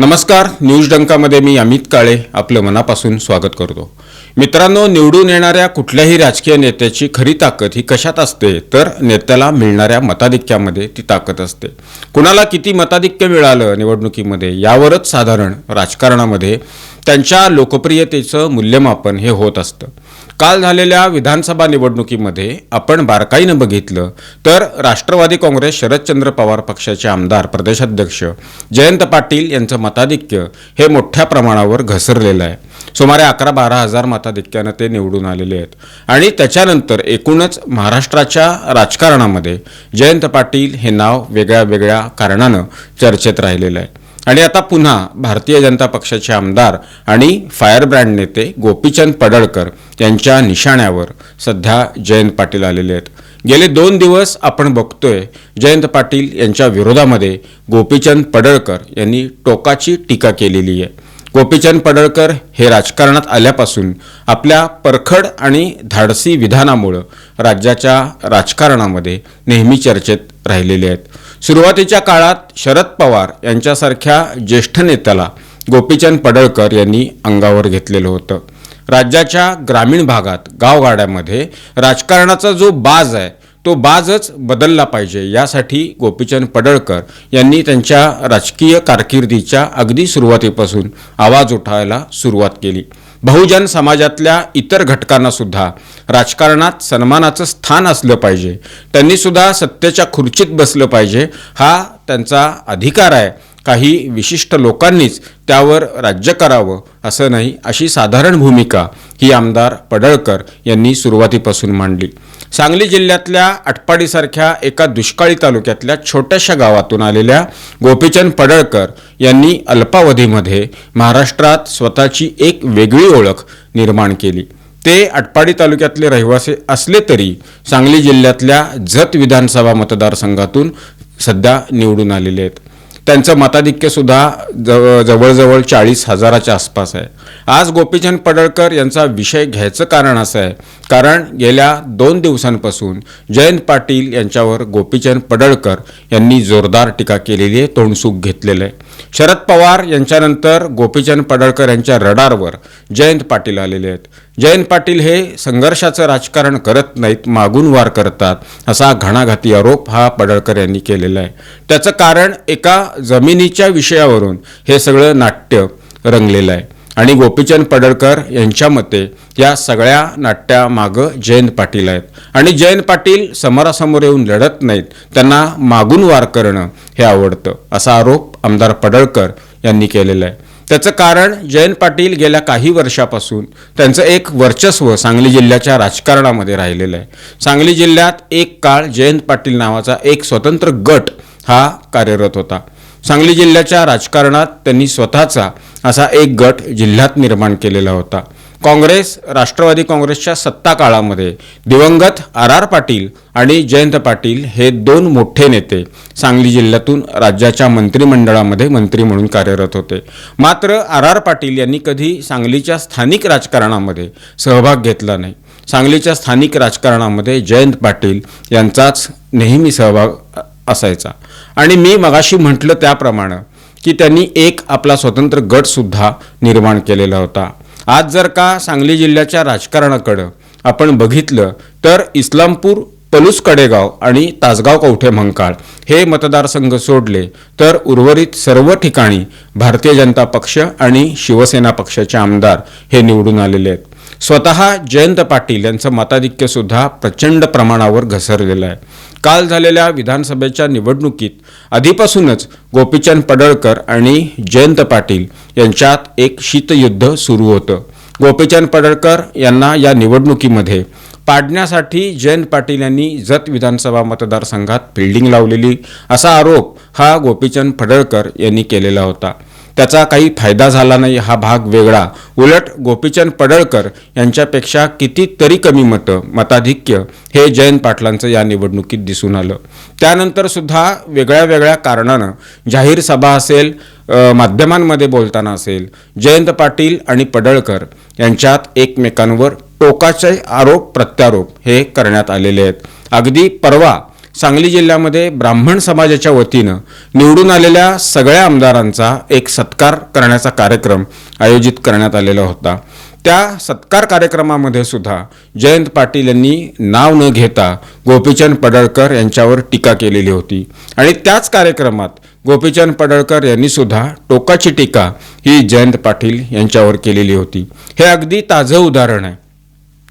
नमस्कार न्यूज डंकामध्ये मी अमित काळे आपलं मनापासून स्वागत करतो. मित्रांनो निवडून येणाऱ्या कुठल्याही राजकीय नेत्याची खरी ताकद ही कशात असते तर नेत्याला मिळणाऱ्या मताधिक्यामध्ये ती ताकद असते. कुणाला किती मताधिक्य मिळालं निवडणुकीमध्ये यावरच साधारण राजकारणामध्ये त्यांच्या लोकप्रियतेचं मूल्यमापन हे होत असतं. काल झालेल्या विधानसभा निवडणुकीमध्ये आपण बारकाईनं बघितलं तर राष्ट्रवादी काँग्रेस शरदचंद्र पवार पक्षाचे आमदार प्रदेशाध्यक्ष जयंत पाटील यांचं मताधिक्य हे मोठ्या प्रमाणावर घसरलेलं आहे. सुमारे अकरा बारा हजार मताधिक्यानं ते निवडून आलेले आहेत. आणि त्याच्यानंतर एकूणच महाराष्ट्राच्या राजकारणामध्ये जयंत पाटील हे नाव वेगळ्या वेगळ्या कारणानं चर्चेत राहिलेलं आहे. आणि आता पुन्हा भारतीय जनता पक्षाचे आमदार आणि फायर ब्रँड नेते गोपीचंद पडळकर यांच्या निशाण्यावर सध्या जयंत पाटील आलेले आहेत. गेले दोन दिवस आपण बघतोय जयंत पाटील यांच्या विरोधामध्ये गोपीचंद पडळकर यांनी टोकाची टीका केलेली आहे. गोपीचंद पडळकर हे राजकारणात आल्यापासून आपल्या परखड आणि धाडसी विधानामुळं राज्याच्या राजकारणामध्ये नेहमी चर्चेत राहिलेले आहेत. सुरुवातीच्या काळात शरद पवार यांच्यासारख्या ज्येष्ठ नेत्याला गोपीचंद पडळकर यांनी अंगावर घेतलेलं होतं. राज्याच्या ग्रामीण भागात गावगाड्यामध्ये राजकारणाचा जो बाज आहे तो बाजच बदलला पाहिजे. यासाठी गोपीचंद पडळकर यांनी त्यांच्या राजकीय कारकिर्दीच्या अगदी सुरुवातीपासून आवाज उठायला सुरुवात केली. बहुजन समाजातल्या इतर घटकांनासुद्धा राजकारणात सन्मानाचं स्थान असलं पाहिजे. त्यांनीसुद्धा सत्तेच्या खुर्चीत बसलं पाहिजे. हा त्यांचा अधिकार आहे. काही विशिष्ट लोकांनीच त्यावर राज्य करावं असं नाही अशी साधारण भूमिका ही आमदार पडळकर यांनी सुरुवातीपासून मांडली. सांगली जिल्ह्यातल्या आटपाडीसारख्या एका दुष्काळी तालुक्यातल्या छोट्याशा गावातून आलेल्या गोपीचंद पडळकर यांनी अल्पावधीमध्ये महाराष्ट्रात स्वतःची एक वेगळी ओळख निर्माण केली. ते आटपाडी तालुक्यातले रहिवासी असले तरी सांगली जिल्ह्यातल्या जत विधानसभा मतदारसंघातून सध्या निवडून आलेले आहेत. त्यांचं मताधिक्यसुद्धा जव जवळजवळ चाळीस हजाराच्या आसपास आहे. आज गोपीचंद पडळकर यांचा विषय घ्यायचं कारण असं आहे. कारण गेल्या दोन दिवसांपासून जयंत पाटील यांच्यावर गोपीचंद पडळकर यांनी जोरदार टीका केलेली आहे तोंडसूक घेतलेलं आहे. शरद पवार यांच्यानंतर गोपीचंद पडळकर यांच्या रडारवर जयंत पाटील आलेले आहेत. जयंत पाटील हे संघर्षाचं राजकारण करत नाहीत मागून वार करतात असा घणाघाती आरोप हा पडळकर यांनी केलेला आहे. त्याचं कारण एका जमिनीच्या विषयावरून हे सगळं नाट्य रंगलेलं आहे. आणि गोपीचंद पडळकर यांच्या मते या सगळ्या नाट्यामागं जयंत पाटील आहेत. आणि जयंत पाटील समोरासमोर येऊन लढत नाहीत त्यांना मागून वार करणं हे आवडतं असा आरोप आमदार पडळकर यांनी केलेला आहे. त्याचं कारण जयंत पाटील गेल्या काही वर्षापासून त्यांचं एक वर्चस्व सांगली जिल्ह्याच्या राजकारणामध्ये राहिलेलं आहे. सांगली जिल्ह्यात एक काळ जयंत पाटील नावाचा एक स्वतंत्र गट हा कार्यरत होता. सांगली जिल्ह्याच्या राजकारणात त्यांनी स्वतःचा असा एक गट जिल्ह्यात निर्माण केलेला होता. काँग्रेस राष्ट्रवादी काँग्रेसच्या सत्ता काळामध्ये दिवंगत आर आर पाटील आणि जयंत पाटील हे दोन मोठे नेते सांगली जिल्ह्यातून राज्याच्या मंत्रिमंडळामध्ये मंत्री म्हणून कार्यरत होते. मात्र आर आर पाटील यांनी कधी सांगलीच्या स्थानिक राजकारणामध्ये सहभाग घेतला नाही. सांगलीच्या स्थानिक राजकारणामध्ये जयंत पाटील यांचाच नेहमी सहभाग असायचा. आणि मी मगाशी म्हटलं त्याप्रमाणे की त्यांनी एक आपला स्वतंत्र गटसुद्धा निर्माण केलेला होता. आज जर का सांगली जिल्ह्याच्या राजकारणाकडं आपण बघितलं तर इस्लामपूर पलूस कडेगाव आणि तासगाव कवठे मंकाळ हे मतदारसंघ सोडले तर उर्वरित सर्व ठिकाणी भारतीय जनता पक्ष आणि शिवसेना पक्षाचे आमदार हे निवडून आलेले आहेत. स्वतः जयंत पाटील यांचं मताधिक्यसुद्धा प्रचंड प्रमाणावर घसरलेलं आहे. काल झालेल्या विधानसभेच्या निवडणुकीत आधीपासूनच गोपीचंद पडळकर आणि जयंत पाटील यांच्यात एक शीतयुद्ध सुरू होतं. गोपीचंद पडळकर यांना या निवडणुकीमध्ये पाडण्यासाठी जयंत पाटील यांनी जत विधानसभा मतदारसंघात फिल्डिंग लावलेली असा आरोप हा गोपीचंद पडळकर यांनी केलेला होता. त्याचा काही फायदा झाला नाही हा भाग वेगळा. उलट गोपीचंद पडळकर यांच्यापेक्षा कितीतरी कमी मतं मताधिक्य हे जयंत पाटलांचं या निवडणुकीत दिसून आलं. त्यानंतर सुद्धा वेगळ्या वेगळ्या कारणानं जाहीर सभा असेल माध्यमांमध्ये बोलताना असेल जयंत पाटील आणि पडळकर यांच्यात एकमेकांवर टोकाचे आरोप प्रत्यारोप हे करण्यात आलेले आहेत. अगदी परवा सांगली जिल्ह्यामध्ये ब्राह्मण समाजाच्या वतीनं निवडून आलेल्या सगळ्या आमदारांचा एक सत्कार करण्याचा कार्यक्रम आयोजित करण्यात आलेला होता. त्या सत्कार कार्यक्रमामध्ये सुद्धा जयंत पाटील यांनी नाव न घेता गोपीचंद पडळकर यांच्यावर टीका केलेली होती. आणि त्याच कार्यक्रमात गोपीचंद पडळकर यांनी सुद्धा टोकाची टीका ही जयंत पाटील यांच्यावर केलेली होती. हे अगदी ताजं उदाहरण आहे.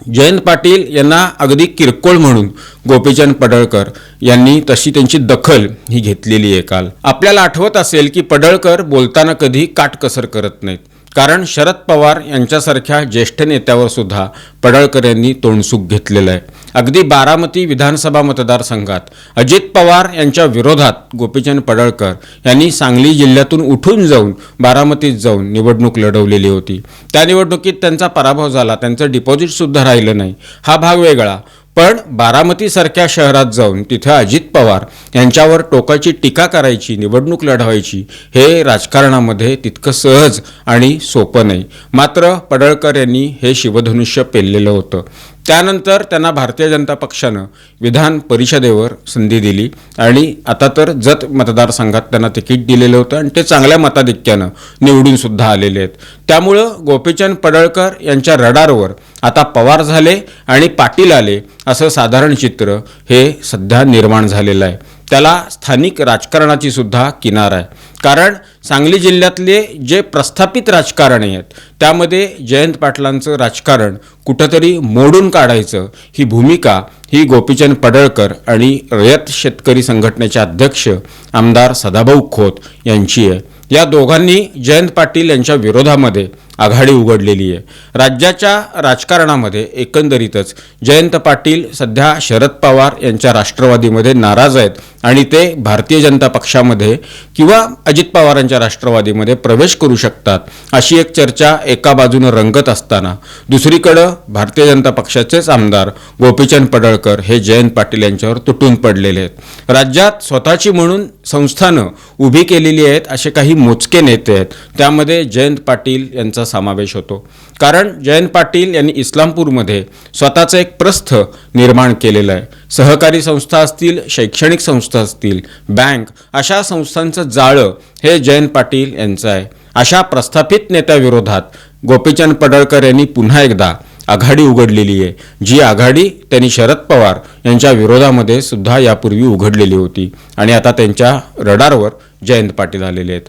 जयंत पाटील यांना अगदी किरकोळ म्हणून गोपीचंद पडळकर यांनी तशी त्यांची दखल ही घेतलेली आहे काल. आपल्याला आठवत असेल की पडळकर बोलताना कधी काटकसर करत नाहीत. कारण शरद पवार यांच्यासारख्या ज्येष्ठ नेत्यावर सुद्धा पडळकर यांनी तोंडसूक घेतलेलं आहे. अगदी बारामती विधानसभा मतदारसंघात अजित पवार यांच्या विरोधात गोपीचंद पडळकर यांनी सांगली जिल्ह्यातून उठून जाऊन बारामतीत जाऊन निवडणूक लढवलेली होती. त्या निवडणुकीत त्यांचा पराभव झाला त्यांचं डिपॉझिटसुद्धा राहिलं नाही. हा भाग वेगळा. पण बारामतीसारख्या शहरात जाऊन तिथं अजित पवार यांच्यावर टोकाची टीका करायची निवडणूक लढवायची हे राजकारणामध्ये तितकं सहज आणि सोपं नाही. मात्र पडळकर यांनी हे शिवधनुष्य पेललेलं होतं. त्यानंतर त्यांना भारतीय जनता पक्षानं विधान परिषदेवर संधी दिली आणि आता तर जत मतदारसंघात त्यांना तिकीट दिलेलं होतं आणि ते चांगल्या मताधिक्यानं निवडूनसुद्धा आलेले आहेत. त्यामुळं गोपीचंद पडळकर यांच्या रडारवर आता पवार झाले आणि पाटील आले असं साधारण चित्र हे सध्या निर्माण झालेलं आहे. त्याला स्थानिक राजकारणाची सुद्धा किनार आहे. कारण सांगली जिल्ह्यातले जे प्रस्थापित राजकारणी आहेत त्यामध्ये जयंत पाटलांचं राजकारण कुठंतरी मोडून काढायचं ही भूमिका ही गोपीचंद पडळकर आणि रयत शेतकरी संघटनेचे अध्यक्ष आमदार सदाभाऊ खोत यांची आहे. या दोघांनी जयंत पाटील यांच्या विरोधामध्ये आघाडी उघडलेली आहे. राज्याच्या राजकारणामध्ये एकंदरीतच जयंत पाटील सध्या शरद पवार यांच्या राष्ट्रवादीमध्ये नाराज आहेत आणि ते भारतीय जनता पक्षामध्ये किंवा अजित पवारांच्या राष्ट्रवादीमध्ये प्रवेश करू शकतात अशी एक चर्चा एका बाजूनं रंगत असताना. दुसरीकडं भारतीय जनता पक्षाचेच आमदार गोपीचंद पडळकर हे जयंत पाटील यांच्यावर तुटून पडलेले आहेत. राज्यात स्वतःची म्हणून संस्थानं उभी केलेली आहेत असे काही मोजके नेते आहेत. त्यामध्ये जयंत पाटील यांचा समावेश होतो. कारण जयंत पाटील यांनी इस्लामपूरमध्ये स्वतःचं एक प्रस्थ निर्माण केलेलं आहे. सहकारी संस्था असतील शैक्षणिक संस्था असतील बँक अशा संस्थांचं जाळं हे जयंत पाटील यांचं आहे. अशा प्रस्थापित नेत्याविरोधात गोपीचंद पडळकर यांनी पुन्हा एकदा आघाडी उघडलेली आहे. जी आघाडी त्यांनी शरद पवार यांच्या विरोधामध्ये सुद्धा यापूर्वी उघडलेली होती आणि आता त्यांच्या रडारवर जयंत पाटील आलेले आहेत.